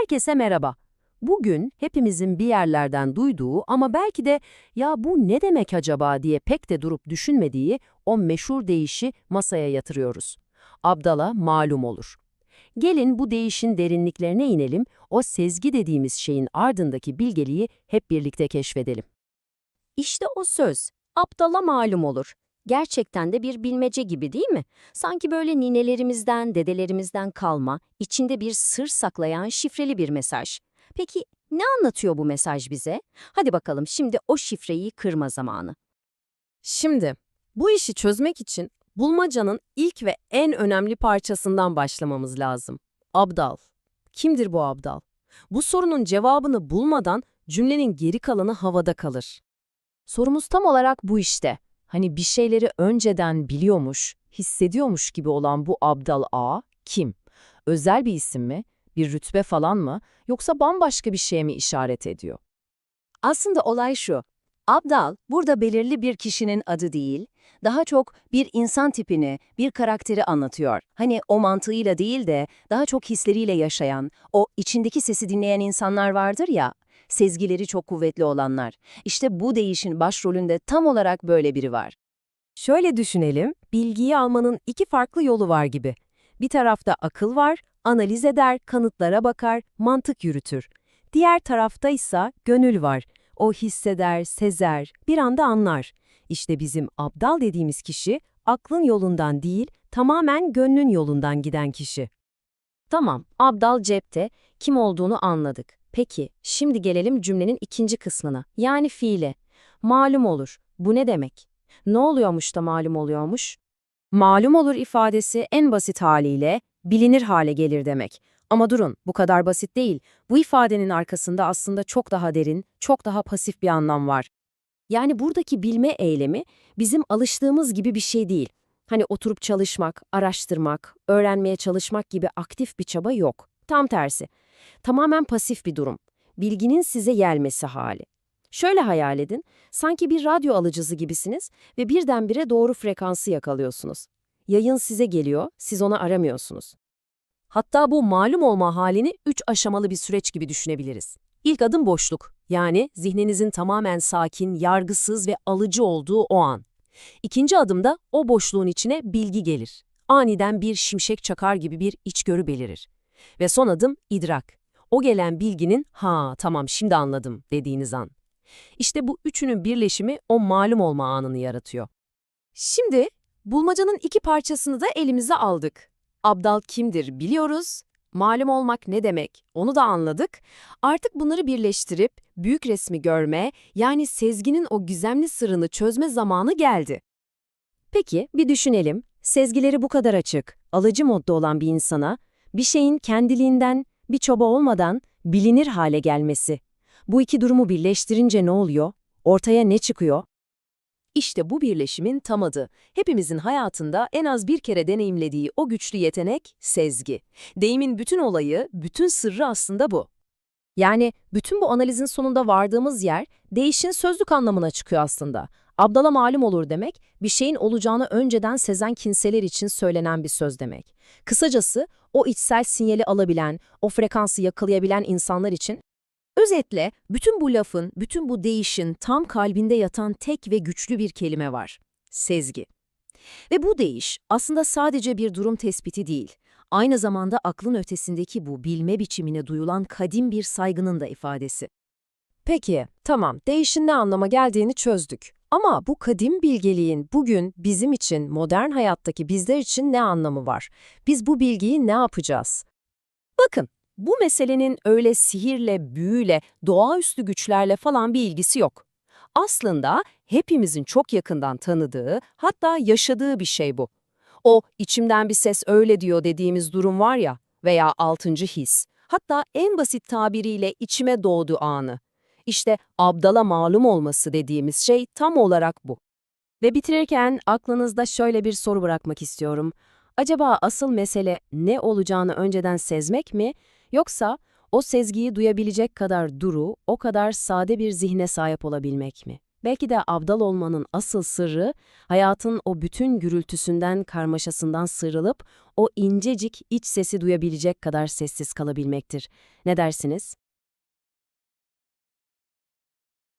Herkese merhaba. Bugün hepimizin bir yerlerden duyduğu ama belki de ya bu ne demek acaba diye pek de durup düşünmediği o meşhur deyişi masaya yatırıyoruz. Abdala malum olur. Gelin bu deyişin derinliklerine inelim, o sezgi dediğimiz şeyin ardındaki bilgeliği hep birlikte keşfedelim. İşte o söz, aptala malum olur. Gerçekten de bir bilmece gibi değil mi? Sanki böyle ninelerimizden, dedelerimizden kalma, içinde bir sır saklayan şifreli bir mesaj. Peki ne anlatıyor bu mesaj bize? Hadi bakalım şimdi o şifreyi kırma zamanı. Şimdi bu işi çözmek için bulmacanın ilk ve en önemli parçasından başlamamız lazım. Abdal. Kimdir bu abdal? Bu sorunun cevabını bulmadan cümlenin geri kalanı havada kalır. Sorumuz tam olarak bu işte. Hani bir şeyleri önceden biliyormuş, hissediyormuş gibi olan bu Abdal A kim? Özel bir isim mi? Bir rütbe falan mı? Yoksa bambaşka bir şeye mi işaret ediyor? Aslında olay şu. Abdal burada belirli bir kişinin adı değil, daha çok bir insan tipini, bir karakteri anlatıyor. Hani o mantığıyla değil de daha çok hisleriyle yaşayan, o içindeki sesi dinleyen insanlar vardır ya, sezgileri çok kuvvetli olanlar. İşte bu değişin başrolünde tam olarak böyle biri var. Şöyle düşünelim, bilgiyi almanın iki farklı yolu var gibi. Bir tarafta akıl var, analiz eder, kanıtlara bakar, mantık yürütür. Diğer tarafta ise gönül var. O hisseder, sezer, bir anda anlar. İşte bizim abdal dediğimiz kişi, aklın yolundan değil, tamamen gönlün yolundan giden kişi. Tamam, Abdal cepte, kim olduğunu anladık. Peki, şimdi gelelim cümlenin ikinci kısmına, yani fiile. Malum olur. Bu ne demek? Ne oluyormuş da malum oluyormuş? Malum olur ifadesi en basit haliyle bilinir hale gelir demek. Ama durun, bu kadar basit değil. Bu ifadenin arkasında aslında çok daha derin, çok daha pasif bir anlam var. Yani buradaki bilme eylemi bizim alıştığımız gibi bir şey değil. Hani oturup çalışmak, araştırmak, öğrenmeye çalışmak gibi aktif bir çaba yok. Tam tersi. Tamamen pasif bir durum. Bilginin size gelmesi hali. Şöyle hayal edin, sanki bir radyo alıcısı gibisiniz ve birdenbire doğru frekansı yakalıyorsunuz. Yayın size geliyor, siz onu aramıyorsunuz. Hatta bu malum olma halini üç aşamalı bir süreç gibi düşünebiliriz. İlk adım boşluk, yani zihninizin tamamen sakin, yargısız ve alıcı olduğu o an. İkinci adımda o boşluğun içine bilgi gelir. Aniden bir şimşek çakar gibi bir içgörü belirir. Ve son adım idrak. O gelen bilginin ha tamam şimdi anladım dediğiniz an. İşte bu üçünün birleşimi o malum olma anını yaratıyor. Şimdi bulmacanın iki parçasını da elimize aldık. Abdal kimdir biliyoruz, malum olmak ne demek onu da anladık. Artık bunları birleştirip büyük resmi görme, yani sezginin o gizemli sırrını çözme zamanı geldi. Peki bir düşünelim, sezgileri bu kadar açık, alıcı modda olan bir insana, bir şeyin kendiliğinden, bir çaba olmadan bilinir hale gelmesi. Bu iki durumu birleştirince ne oluyor? Ortaya ne çıkıyor? İşte bu birleşimin tam adı. Hepimizin hayatında en az bir kere deneyimlediği o güçlü yetenek, sezgi. Deyimin bütün olayı, bütün sırrı aslında bu. Yani bütün bu analizin sonunda vardığımız yer, değişin sözlük anlamına çıkıyor aslında. Abdala malum olur demek, bir şeyin olacağını önceden sezen kimseler için söylenen bir söz demek. Kısacası, o içsel sinyali alabilen, o frekansı yakalayabilen insanlar için Özetle, bütün bu lafın, bütün bu değişin tam kalbinde yatan tek ve güçlü bir kelime var. Sezgi. Ve bu değiş aslında sadece bir durum tespiti değil, aynı zamanda aklın ötesindeki bu bilme biçimine duyulan kadim bir saygının da ifadesi. Peki, tamam, değişin ne anlama geldiğini çözdük. Ama bu kadim bilgeliğin bugün bizim için, modern hayattaki bizler için ne anlamı var? Biz bu bilgiyi ne yapacağız? Bakın, bu meselenin öyle sihirle, büyüyle, doğaüstü güçlerle falan bir ilgisi yok. Aslında hepimizin çok yakından tanıdığı, hatta yaşadığı bir şey bu. O içimden bir ses öyle diyor dediğimiz durum var ya veya altıncı his. Hatta en basit tabiriyle içime doğdu anı. İşte abdala malum olması dediğimiz şey tam olarak bu. Ve bitirirken aklınızda şöyle bir soru bırakmak istiyorum. Acaba asıl mesele ne olacağını önceden sezmek mi Yoksa o sezgiyi duyabilecek kadar duru, o kadar sade bir zihne sahip olabilmek mi? Belki de abdal olmanın asıl sırrı, hayatın o bütün gürültüsünden, karmaşasından sıyrılıp, o incecik iç sesi duyabilecek kadar sessiz kalabilmektir. Ne dersiniz?